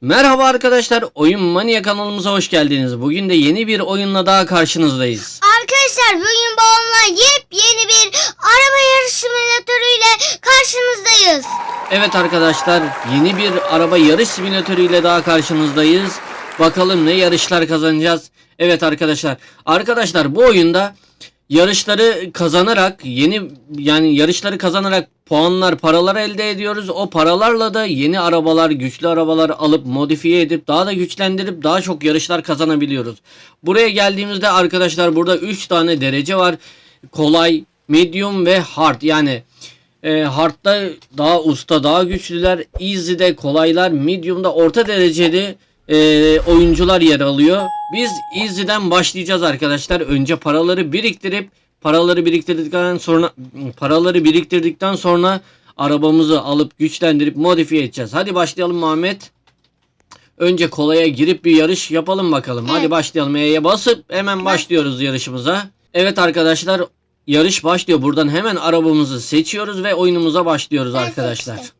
Merhaba arkadaşlar, Oyun Mania kanalımıza hoş geldiniz. Bugün de yeni bir oyunla daha karşınızdayız. Arkadaşlar bugün babamla yepyeni bir araba yarış simülatörüyle karşınızdayız. Evet arkadaşlar, yeni bir araba yarış simülatörüyle daha karşınızdayız. Bakalım ne yarışlar kazanacağız. Evet arkadaşlar, arkadaşlar bu oyunda yarışları kazanarak yeni yani yarışları kazanarak puanlar, paralar elde ediyoruz. O paralarla da yeni arabalar, güçlü arabalar alıp modifiye edip daha da güçlendirip daha çok yarışlar kazanabiliyoruz. Buraya geldiğimizde arkadaşlar burada 3 tane derece var. Kolay, medium ve hard. Yani e, hard'da daha usta, daha güçlüler. Easy'de kolaylar, medium'da orta dereceli e, oyuncular yer alıyor. Biz Easy'den başlayacağız arkadaşlar. Önce paraları biriktirip paraları biriktirdikten sonra paraları biriktirdikten sonra arabamızı alıp güçlendirip modifiye edeceğiz. Hadi başlayalım Muhammed. Önce kolaya girip bir yarış yapalım bakalım. Hadi Evet. başlayalım. E'ye basıp hemen başlıyoruz yarışımıza. Evet arkadaşlar yarış başlıyor. Buradan hemen arabamızı seçiyoruz ve oyunumuza başlıyoruz Ben arkadaşlar. seçtim.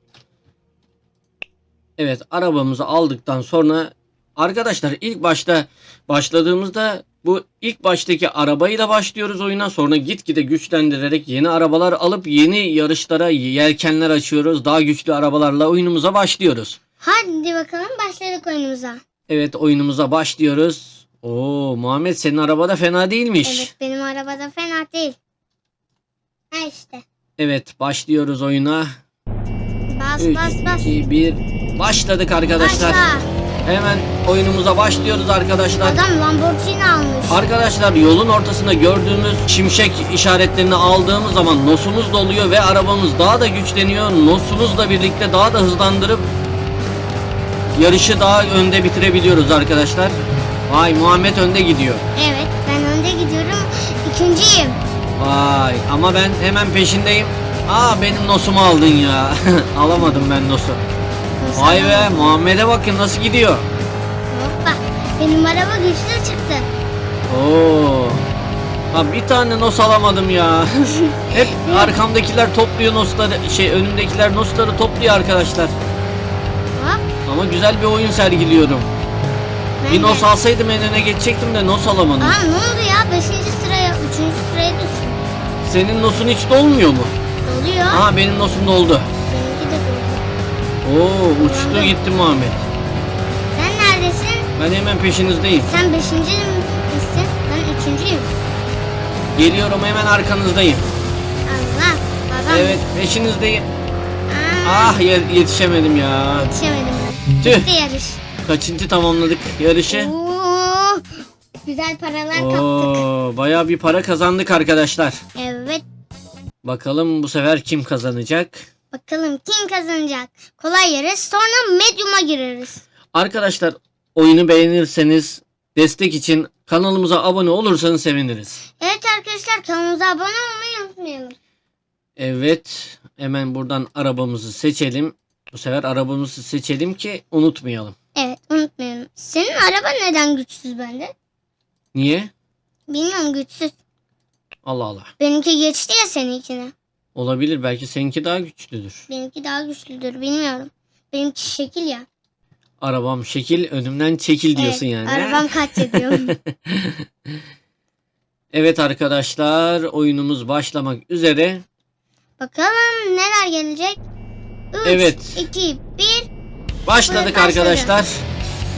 Evet arabamızı aldıktan sonra arkadaşlar ilk başta başladığımızda bu ilk baştaki arabayla başlıyoruz oyuna sonra gitgide güçlendirerek yeni arabalar alıp yeni yarışlara yelkenler açıyoruz. Daha güçlü arabalarla oyunumuza başlıyoruz. Hadi bakalım başladık oyunumuza. Evet oyunumuza başlıyoruz. Oo Muhammed senin araba da fena değilmiş. Evet benim arabada fena değil. Ha işte. Evet başlıyoruz oyuna. Bas 3, bas bas. 2, 1 başladık arkadaşlar. Başla. Hemen oyunumuza başlıyoruz arkadaşlar. Adam Lamborghini almış. Arkadaşlar yolun ortasında gördüğümüz şimşek işaretlerini aldığımız zaman nosumuz doluyor ve arabamız daha da güçleniyor. Nosumuzla birlikte daha da hızlandırıp yarışı daha önde bitirebiliyoruz arkadaşlar. Vay Muhammed önde gidiyor. Evet ben önde gidiyorum. İkinciyim. Vay ama ben hemen peşindeyim. Aa benim nosumu aldın ya. Alamadım ben nosu. Vay be? Muhammed'e bakın nasıl gidiyor. Hoppa. Benim araba güçlü çıktı. Oo. Ha bir tane nos alamadım ya. Hep arkamdakiler topluyor nosları, şey önümdekiler nosları topluyor arkadaşlar. Hop. Ama güzel bir oyun sergiliyorum. Ben Bir de. nos alsaydım en öne geçecektim de nos alamadım. Aa ne oldu ya? Beşinci sıraya, üçüncü sıraya düştüm. Senin nosun hiç dolmuyor mu? Doluyor. Aa benim nosum doldu. Oo uçtu gitti Muhammed. Sen neredesin? Ben hemen peşinizdeyim. Sen beşinci misin? Ben üçüncüyüm. Geliyorum hemen arkanızdayım. Allah. Babam. Evet peşinizdeyim. Aa, Ah ye- yetişemedim ya. Yetişemedim ben. Tüh. Bitti yarış. Kaçıncı tamamladık yarışı? Oo, güzel paralar kaptık. Oo, bayağı bir para kazandık arkadaşlar. Evet. Bakalım bu sefer kim kazanacak? Bakalım kim kazanacak? Kolay yarış. Sonra medium'a gireriz. Arkadaşlar oyunu beğenirseniz destek için kanalımıza abone olursanız seviniriz. Evet arkadaşlar kanalımıza abone olmayı unutmayalım. Evet hemen buradan arabamızı seçelim. Bu sefer arabamızı seçelim ki unutmayalım. Evet unutmayalım. Senin araba neden güçsüz bende? Niye? Bilmiyorum güçsüz. Allah Allah. Benimki geçti ya seninkine. Olabilir belki seninki daha güçlüdür. Benimki daha güçlüdür bilmiyorum. Benimki şekil ya. Arabam şekil önümden çekil diyorsun Evet, yani. Arabam kaç ediyor. Evet arkadaşlar oyunumuz başlamak üzere. Bakalım neler gelecek. 3, Evet. 2, 1. Başladık Başladı. arkadaşlar.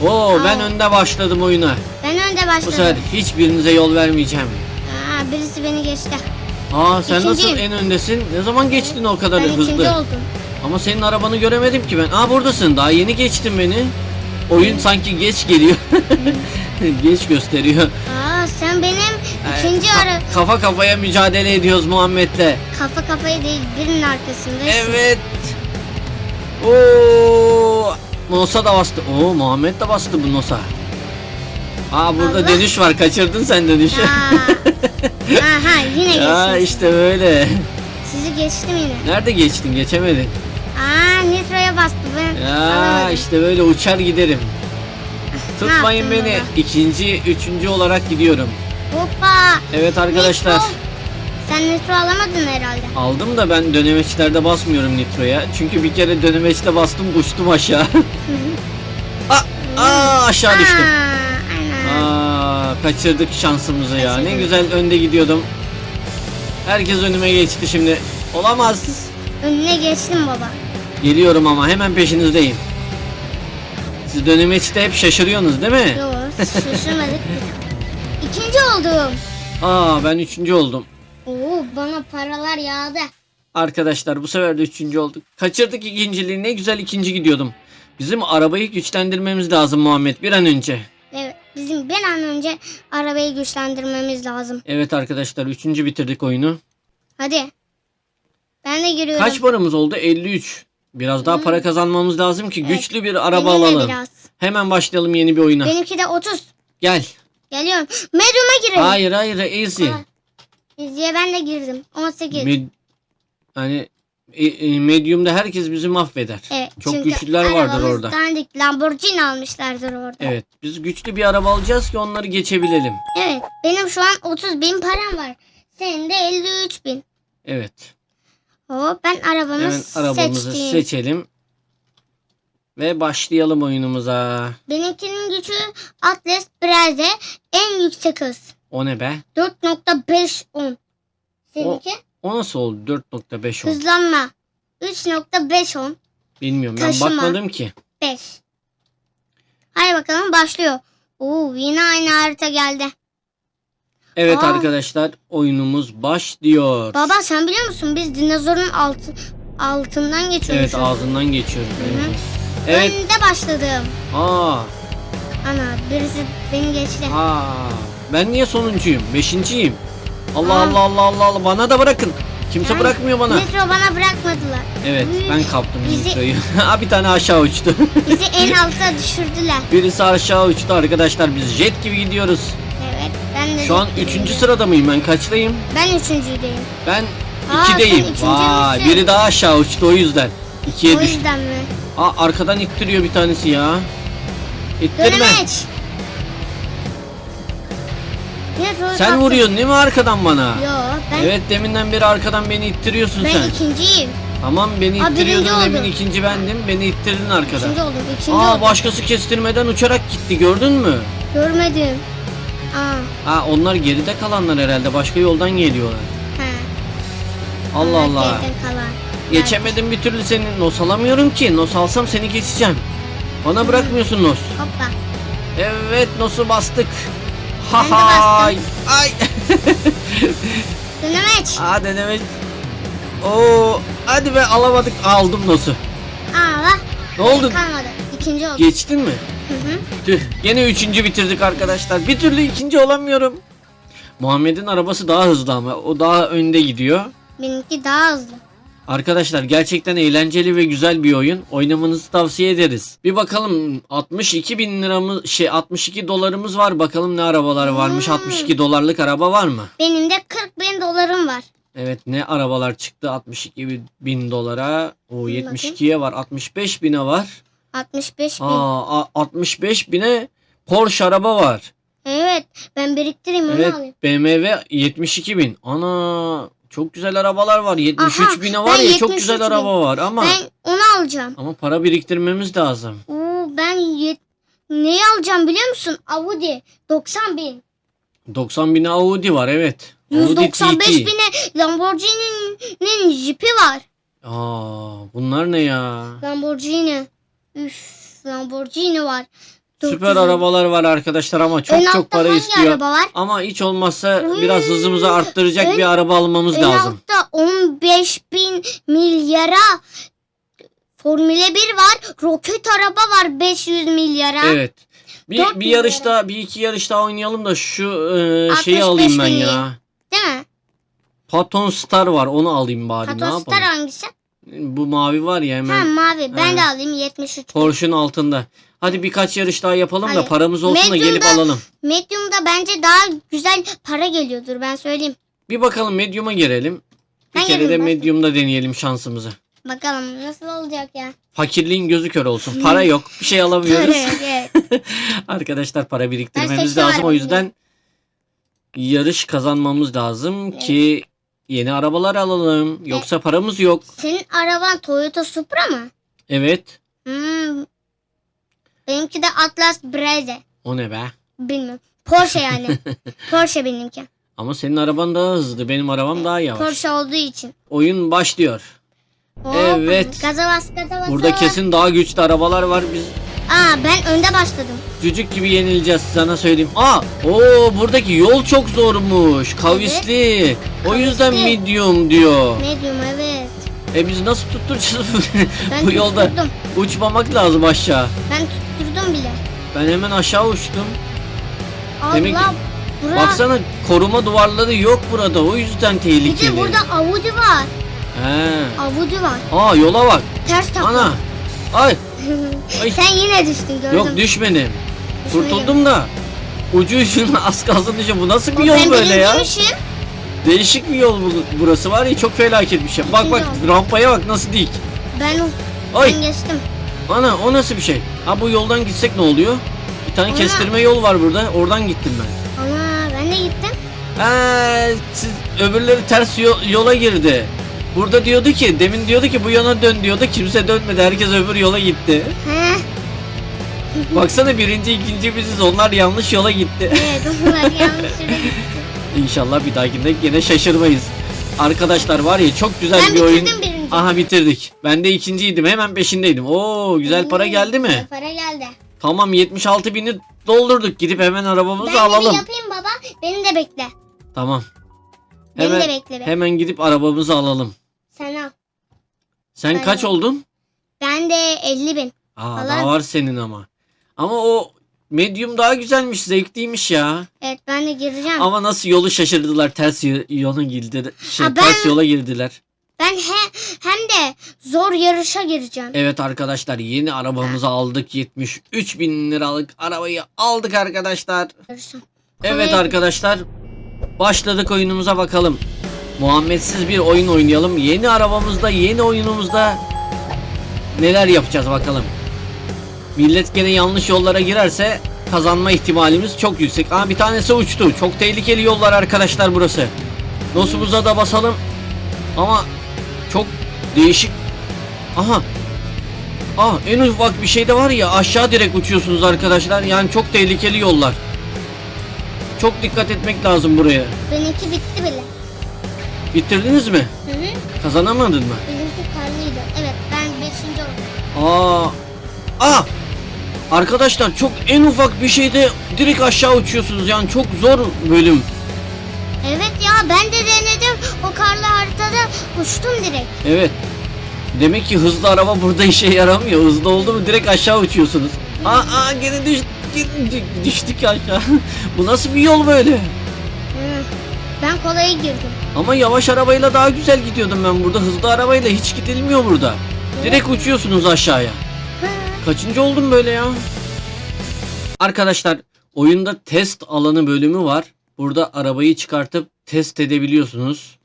Oo ben Aa. önde başladım oyuna. Ben önde Bu başladım. sefer hiçbirinize yol vermeyeceğim. Aa, birisi beni geçti. Aa sen nasıl İkinciyim. en öndesin? Ne zaman geçtin o kadar Ben ikinci hızlı? oldum. Ama senin arabanı göremedim ki ben. Aa buradasın. Daha yeni geçtin beni. Oyun sanki geç geliyor. geç gösteriyor. Aa, sen benim Ee, ikinci ka- ara Kafa kafaya mücadele ediyoruz Muhammed'le. kafa kafaya değil birinin arkasındasın. Evet. Oo! Nosa da bastı. Oo Muhammed de bastı bu Nosa. Aa burada Allah. dönüş var. Kaçırdın sen dönüşü. Aa. Aha yine ya geçtim. işte böyle. Sizi geçtim yine. Nerede geçtin? Geçemedin. Aa nitroya bastı ben. Ya alamadım. işte böyle uçar giderim. Tutmayın beni. baba? İkinci, üçüncü olarak gidiyorum. Hoppa. Evet arkadaşlar. Nitro. Sen nitro alamadın herhalde. Aldım da ben dönemeçlerde basmıyorum nitroya. Çünkü bir kere dönemeçte bastım uçtum aşağı. Aa, aşağı düştüm. Aa. Aa, kaçırdık şansımızı ya. Ne güzel önde gidiyordum. Herkes önüme geçti şimdi. Olamaz. Önüne geçtim baba. Geliyorum ama hemen peşinizdeyim. Siz dönemeçte hep şaşırıyorsunuz değil mi? Yok şaşırmadık. İkinci oldum. Aa ben üçüncü oldum. Oo bana paralar yağdı. Arkadaşlar bu sefer de üçüncü olduk. Kaçırdık ikinciliği ne güzel ikinci gidiyordum. Bizim arabayı güçlendirmemiz lazım Muhammed bir an önce. Bizim bir an önce arabayı güçlendirmemiz lazım. Evet arkadaşlar üçüncü bitirdik oyunu. Hadi. Ben de giriyorum. Kaç paramız oldu? 53. Biraz daha para kazanmamız lazım ki güçlü bir araba Benim de alalım. biraz. Hemen başlayalım yeni bir oyuna. Benimki de 30. Gel. Geliyorum. Medium'a girelim. Hayır hayır easy. Aa, Diye ben de girdim. 18. Med- hani e, e, medium'da herkes bizi mahveder. evet, çok çünkü güçlüler vardır arabamız orada. Dandik Lamborghini almışlardır orada. Evet biz güçlü bir araba alacağız ki onları geçebilelim. Evet, Benim şu an 30 bin param var. Senin de 53 bin. Evet. Hop ben arabamı Hemen arabamızı seçtim. seçelim. Ve başlayalım oyunumuza. Benimkinin gücü Atlas Breze en yüksek hız. O ne be? 4.510. Seninki O nasıl oldu? 4.5 oldu. hızlanma 3.510 Bilmiyorum ben Taşıma. bakmadım ki. 5. Hadi bakalım başlıyor. Oo yine aynı harita geldi. Evet Aa. arkadaşlar oyunumuz başlıyor. Baba sen biliyor musun biz dinozorun altı, altından Evet geçiyormuşuz. ağzından geçiyoruz. hı. bence. Evet. Önde başladım. Aa, Ana birisi beni geçti. aa. Ben niye sonuncuyum? Beşinciyim. Allah Aa. Allah Allah Allah Allah. Bana da bırakın. Kimse Ben- bırakmıyor bana. Metro bana bırakmadılar. Evet Üy, ben kaptım bizi- Nitro'yu. Bir tane aşağı uçtu. Bizi en alta düşürdüler. Birisi aşağı uçtu arkadaşlar. Biz jet gibi gidiyoruz. Evet ben de Şu an de- üçüncü sırada mıyım ben? Kaçtayım? Ben üçüncüydeyim. Ben Aa, sen üçüncü Vay biri daha aşağı uçtu o yüzden. İkiye o düştü. yüzden mi? Aa arkadan ittiriyor bir tanesi ya. İttirme. Dönemeç. Sen vuruyorsun değil mi arkadan bana? Yo ben, Evet deminden beri arkadan beni ittiriyorsun ben sen. ikinciyim. Tamam beni Aa, ittiriyordun birinci demin oldum. ikinci bendim. Beni ittirdin arkadan. İkinci oldum. ikinci Aa oldum. başkası kestirmeden uçarak gitti gördün mü? Görmedim. Aa. Ha onlar geride kalanlar herhalde başka yoldan geliyorlar. He. Allah Onlar Allah. geride kalan. Geçemedim bir türlü seni. Nos alamıyorum ki. Nos alsam seni geçeceğim. Bana bırakmıyorsun Nos. Hoppa. Evet Nos'u bastık. Ha Ben de hay. Ay. Dönemeç. Aa deneme. Oo, hadi be alamadık. Aldım Nos'u. Aa bak. Ne oldu? Kalmadı. İkinci oldum. Geçtin mi? Hı hı. Tüh, gene üçüncü bitirdik arkadaşlar. Bir türlü ikinci olamıyorum. Muhammed'in arabası daha hızlı ama o daha önde gidiyor. Benimki daha hızlı. Arkadaşlar gerçekten eğlenceli ve güzel bir oyun. Oynamanızı tavsiye ederiz. Bir bakalım 62 bin liramız şey 62 dolarımız var. Bakalım ne arabalar varmış. Hmm. 62 dolarlık araba var mı? Benim de 40 bin dolarım var. Evet ne arabalar çıktı 62 bin dolara. O bakayım. 72'ye var 65 bine var. 65 bin. Aa a- 65 bine Porsche araba var. Evet. Ben biriktireyim onu Evet alayım. BMW 72 bin. Ana çok güzel arabalar var. 73 Aha, bine var ben ya çok 73 güzel bin. araba var ama Ben onu alacağım. ama para biriktirmemiz lazım. Oo, ben yet... neyi alacağım biliyor musun? Audi 90 bin. 90 bine Audi var evet. Audi 195 TT. bine Lamborghini'nin jipi var. Aa bunlar ne ya? Lamborghini. Üf Lamborghini var. Süper 400 arabalar var arkadaşlar ama çok Ön çok altta para hangi istiyor. araba var? Ama hiç olmazsa biraz hızımızı arttıracak ön- bir araba almamız En lazım. altta 15 bin milyara Formüle 1 var. Roket araba var 500 milyara. Evet. Bir, Dört bir bin yarışta bir iki yarış daha oynayalım da şu e, 65 şeyi alayım ben bin ya. Değil mi? Paton Star var onu alayım bari ne yapalım. hangisi? Bu mavi var ya Ha hemen mavi. Ben Ha. de alayım 73. Porsche'un altında. Hadi birkaç yarış daha yapalım da Hadi. paramız olsun da gelip Medium'da- alalım. Medium'da bence daha güzel para geliyordur ben söyleyeyim. Bir bakalım Medium'a gelelim. Bir Ben kere de ben- Medium'da deneyelim şansımızı. Bakalım nasıl olacak ya. Fakirliğin gözü kör olsun. Para yok. Bir şey alamıyoruz. evet. Arkadaşlar para biriktirmemiz seçtim lazım. O yüzden yarış kazanmamız lazım ki yeni arabalar alalım. Yoksa paramız yok. Senin araban Toyota Supra mı? Evet. Hmm, Benimki de Atlas Breze. O ne be? Bilmiyorum. Porsche yani. Porsche benimki. Ama senin araban daha hızlı. Benim arabam daha yavaş. Porsche olduğu için. Oyun başlıyor. Hop, Evet. Gaza bas gaza bas. Burada kesin daha güçlü arabalar var. Biz Aa ben önde başladım. cücük gibi yenileceğiz sana söyleyeyim. Aa, o buradaki yol çok zormuş. Kavisli. O yüzden Kavisli. medium diyor. Medium evet. E biz nasıl tutturacağız bu yolda? tutturdum. Uçmamak lazım aşağı. Ben tutturdum bile. Ben hemen aşağı uçtum. Allah. Demek ki- bura. Baksana koruma duvarları yok burada. O yüzden Bir tehlikeli. de burada Audi var. He. Audi var. Aa yola bak. Ters takla. Ana. Ay. Ay. Sen yine düştün gördüm. Yok düşmedim. Kurtuldum da. Ucu ucuna az kalsın düşün. Bu nasıl bir yol böyle ya? birinciymişim. Değişik bir yol bu- burası var ya çok felaket bir şey. Bak bak rampaya bak nasıl dik. Ben, Ay ben geçtim. ana o nasıl bir şey? Ha bu yoldan gitsek ne oluyor? Bir tane Ana. kestirme yol var burada. Oradan gittim ben. Ana ben de gittim. Ha, siz öbürleri ters yo- yola girdi. Burada diyordu ki demin diyordu ki bu yana dön diyordu. Kimse dönmedi. Herkes öbür yola gitti. He. Baksana birinci ikinci biziz. Onlar yanlış yola gitti. Evet onlar yanlış yere gitti. İnşallah bir dahakinde yine şaşırmayız. Arkadaşlar var ya çok güzel Ben bir oyun. bitirdim. Aha bitirdik. Ben de ikinciydim. Hemen peşindeydim. Oo güzel para geldi mi? Para geldi. Tamam 76 bini doldurduk. Gidip hemen arabamızı ben alalım. bir yapayım baba. Beni de bekle. Tamam. Beni Hemen, de bekle be. hemen gidip arabamızı alalım. Sen al. Sen Ben kaç de. oldun? Ben de 50 bin. Aa Allah. daha var senin ama. Ama o medium daha güzelmiş, zevkliymiş ya. Evet ben de gireceğim. Ama nasıl yolu şaşırdılar, ters y- yola girdiler. Şey, ben- ters yola girdiler. Ben he, hem de zor yarışa gireceğim. Evet arkadaşlar yeni arabamızı aldık. 73 bin liralık arabayı aldık arkadaşlar. Evet arkadaşlar başladık oyunumuza bakalım. Muhammedsiz bir oyun oynayalım. Yeni arabamızda, yeni oyunumuzda neler yapacağız bakalım. Millet gene yanlış yollara girerse kazanma ihtimalimiz çok yüksek. Aa bir tanesi uçtu. Çok tehlikeli yollar arkadaşlar burası. Nosumuza da basalım. Ama çok değişik. Aha. Ah en ufak bir şey de var ya aşağı direkt uçuyorsunuz arkadaşlar. Yani çok tehlikeli yollar. Çok dikkat etmek lazım buraya. Benimki bitti bile. Bitirdiniz mi? Hı hı. Kazanamadın mı? Benimki karlıydı. Evet ben 5. oldum. Aa. Aa. Arkadaşlar çok en ufak bir şeyde direkt aşağı uçuyorsunuz. Yani çok zor bölüm. Evet ya ben de denedim. O karlı haritada uçtum direkt. Evet. Demek ki hızlı araba burada işe yaramıyor. Hızlı oldu mu direkt aşağı uçuyorsunuz. Aa, aa gene düş, gene düştük aşağı. Bu nasıl bir yol böyle? Hı. Ben kolaya girdim. Ama yavaş arabayla daha güzel gidiyordum ben burada. Hızlı arabayla hiç gidilmiyor burada. Direkt uçuyorsunuz aşağıya. Hı. Kaçıncı oldum böyle ya? Arkadaşlar oyunda test alanı bölümü var. Burada arabayı çıkartıp test edebiliyorsunuz.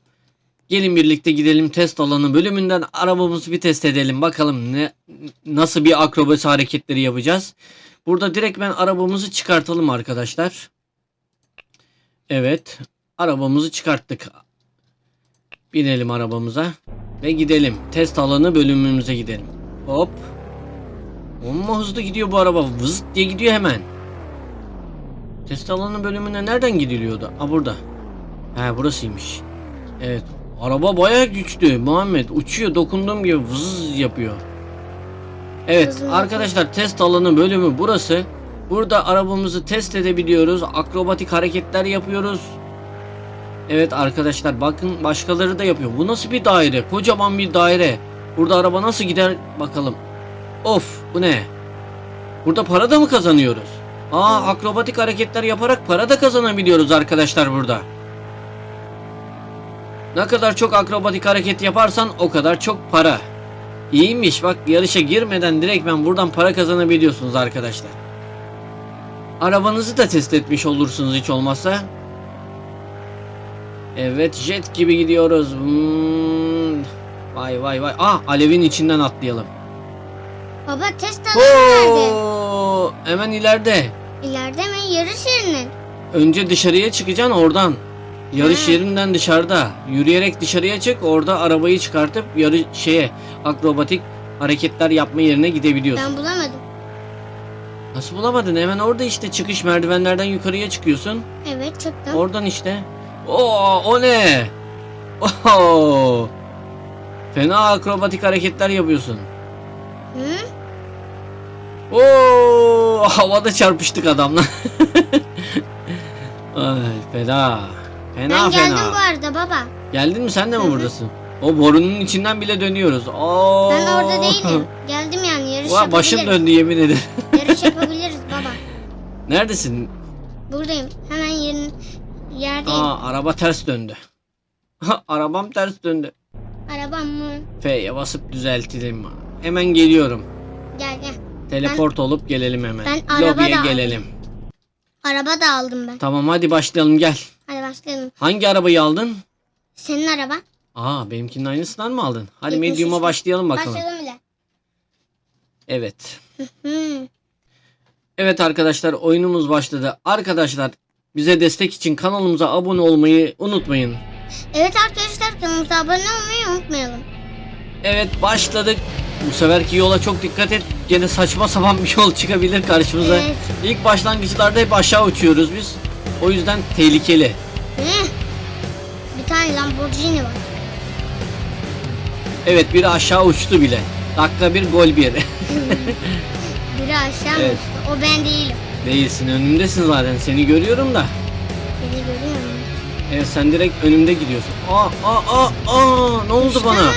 Gelin birlikte gidelim test alanı bölümünden arabamızı bir test edelim. Bakalım ne nasıl bir akrobasi hareketleri yapacağız. Burada direkt ben arabamızı çıkartalım arkadaşlar. Evet. Arabamızı çıkarttık. Binelim arabamıza ve gidelim. Test alanı bölümümüze gidelim. Hop. Amma hızlı gidiyor bu araba. Vız diye gidiyor hemen. Test alanı bölümüne nereden gidiliyordu? Ha burada. He burasıymış. Evet. Araba bayağı güçlü. Muhammed uçuyor dokunduğum gibi vız yapıyor. Evet Hızlı arkadaşlar test alanı bölümü burası. Burada arabamızı test edebiliyoruz. Akrobatik hareketler yapıyoruz. Evet arkadaşlar bakın başkaları da yapıyor. Bu nasıl bir daire? Kocaman bir daire. Burada araba nasıl gider bakalım. Of bu ne? Burada para da mı kazanıyoruz? Aa akrobatik hareketler yaparak para da kazanabiliyoruz arkadaşlar burada. Ne kadar çok akrobatik hareket yaparsan o kadar çok para. İyiymiş bak yarışa girmeden direkt ben buradan para kazanabiliyorsunuz arkadaşlar. Arabanızı da test etmiş olursunuz hiç olmazsa. Evet jet gibi gidiyoruz. Hmm. Vay vay vay. Aa alevin içinden atlayalım. Baba test alanı nerede? Oo, hemen ileride. İleride mi? Yarış yerinin. Önce dışarıya çıkacaksın oradan. Yarış Ha. yerinden dışarıda. Yürüyerek dışarıya çık. Orada arabayı çıkartıp yarı şeye akrobatik hareketler yapma yerine gidebiliyorsun. Ben bulamadım. Nasıl bulamadın? Hemen orada işte çıkış merdivenlerden yukarıya çıkıyorsun. Evet çıktım. Oradan işte. Oo o ne? Oo. Fena akrobatik hareketler yapıyorsun. Oo havada çarpıştık adamla. Ay fena. Fena Ben geldim fena. bu arada baba. Geldin mi sen de mi Hı hı. buradasın? O borunun içinden bile dönüyoruz. Oo. Ben orada değilim. Geldim yani yarış Ulan başım yapabiliriz. döndü yemin ederim. Yarış yapabiliriz baba. Neredesin? Buradayım. Hemen yerin yerdeyim. Aa araba ters döndü. Arabam ters döndü. Arabam mı? F'ye basıp düzeltelim. Hemen geliyorum. Teleport olup gelelim hemen. Ben araba Lobiye da gelelim. Araba da aldım ben. Tamam hadi başlayalım gel. Hadi başlayalım. Hangi arabayı aldın? Senin araba. Aa benimkinin aynısından mı aldın? Hadi Yetmiş medium'a üç. başlayalım bakalım. Başlayalım bile. Evet. Evet arkadaşlar oyunumuz başladı. Arkadaşlar bize destek için kanalımıza abone olmayı unutmayın. Evet arkadaşlar kanalımıza abone olmayı unutmayalım. Evet başladık. Bu seferki yola çok dikkat et. Gene saçma sapan bir yol çıkabilir karşımıza. Evet. İlk başlangıçlarda hep aşağı uçuyoruz biz. O yüzden tehlikeli. Eh. Bir tane Lamborghini var. Evet biri aşağı uçtu bile. Dakika bir gol bir. Biri aşağı Evet. uçtu. O ben değilim. Değilsin önümdesin zaten seni görüyorum da. Beni görüyor musun? Evet sen direkt önümde gidiyorsun. Aa aa aa aa ne oldu Düştü bana?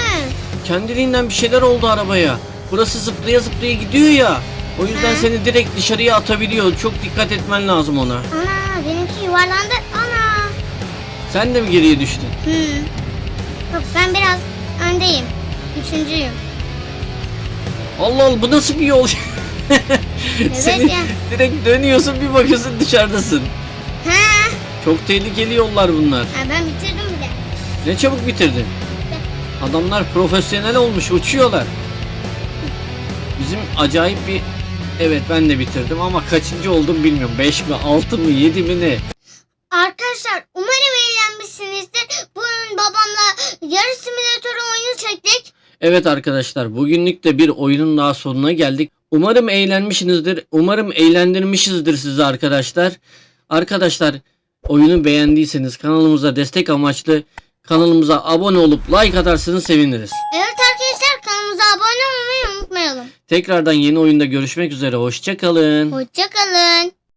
Kendiliğinden bir şeyler oldu arabaya. Burası zıplaya zıplaya gidiyor ya. O yüzden Hı. seni direkt dışarıya atabiliyor. Çok dikkat etmen lazım ona. Ana benimki yuvarlandı. Ana. Sen de mi geriye düştün? Hmm. Yok ben biraz öndeyim. Üçüncüyüm. Allah Allah bu nasıl bir yol? Seni ya. direkt dönüyorsun bir bakıyorsun dışarıdasın. Ha. Çok tehlikeli yollar bunlar. ha ben bitirdim bile. Ne çabuk bitirdin. Adamlar profesyonel olmuş uçuyorlar. Bizim acayip bir... Evet ben de bitirdim ama kaçıncı oldum bilmiyorum. 5 mi 6 mı 7 mi ne? Arkadaşlar umarım eğlenmişsinizdir. Bugün babamla yarış simülatörü oyunu çektik. Evet arkadaşlar bugünlük de bir oyunun daha sonuna geldik. Umarım eğlenmişsinizdir. Umarım eğlendirmişizdir sizi arkadaşlar. Arkadaşlar oyunu beğendiyseniz kanalımıza destek amaçlı kanalımıza abone olup like atarsanız seviniriz. Evet arkadaşlar kanalımıza abone olmayı unutmayalım. Tekrardan yeni oyunda görüşmek üzere. Hoşçakalın. Hoşçakalın.